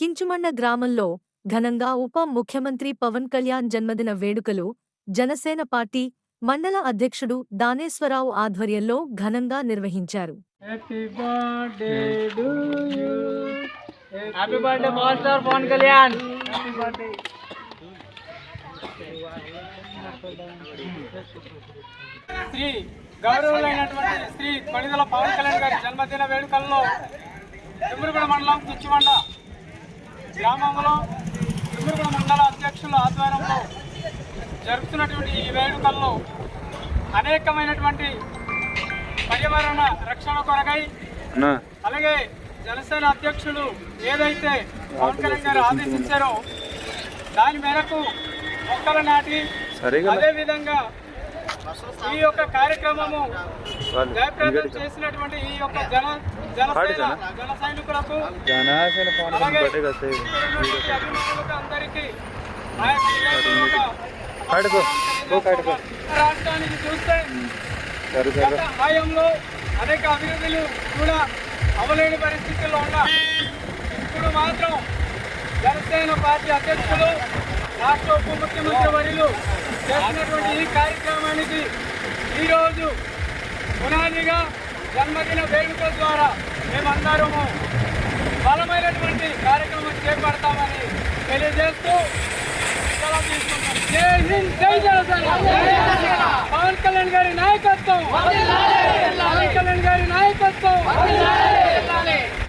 కించుమಣ್ణ గ్రామంలో ఘనంగా ఉప ముఖ్యమంత్రి పవన్ కళ్యాణ్ జన్మదిన వేడుకలు జనసేన పార్టీ మండల అధ్యక్షుడు దానేశ్వరరావు ఆధ్వర్యంలో ఘనంగా నిర్వహించారు. శ్రీ గౌరవులైనటువంటి శ్రీ కొణిదల పవన్ కళ్యాణ్ గారి జన్మదిన వేడుకల్లో తిమ్మిరిగూడ మండలం కిచ్చిమండ గ్రామంలో తిమ్మిరిగూడ మండల అధ్యక్షుల ఆధ్వర్యంలో జరుపుతున్నటువంటి ఈ వేడుకల్లో అనేకమైనటువంటి పర్యావరణ రక్షణ కొరకై అలాగే జనసేన అధ్యక్షుడు ఏదైతే పవన్ కళ్యాణ్ గారు ఆదేశించారో దాని మేరకు మొక్కలు నాటి అదే విధంగా ఈ యొక్క కార్యక్రమము చేసినటువంటి ఈ యొక్క జన జనసేన జన. సైనికులకు అభిమానులకు అందరికీ రాష్ట్రానికి చూస్తే హాయంలో అనేక అభివృద్ధులు కూడా అవలేని పరిస్థితుల్లో ఉన్నా. ఇప్పుడు మాత్రం జనసేన పార్టీ అధ్యక్షులు రాష్ట్ర ఉప ముఖ్యమంత్రి వర్యులు చేసినటువంటి ఈ కార్యక్రమానికి ఈరోజు పునాదిగా జన్మదిన వేడుకల ద్వారా మేమందరము బలమైనటువంటి కార్యక్రమం చేపడతామని తెలియజేస్తూ తీసుకుంటాం. జై హింద్ జై జనసేన. పవన్ కళ్యాణ్ గారి నాయకత్వం. పవన్ కళ్యాణ్ గారి నాయకత్వం.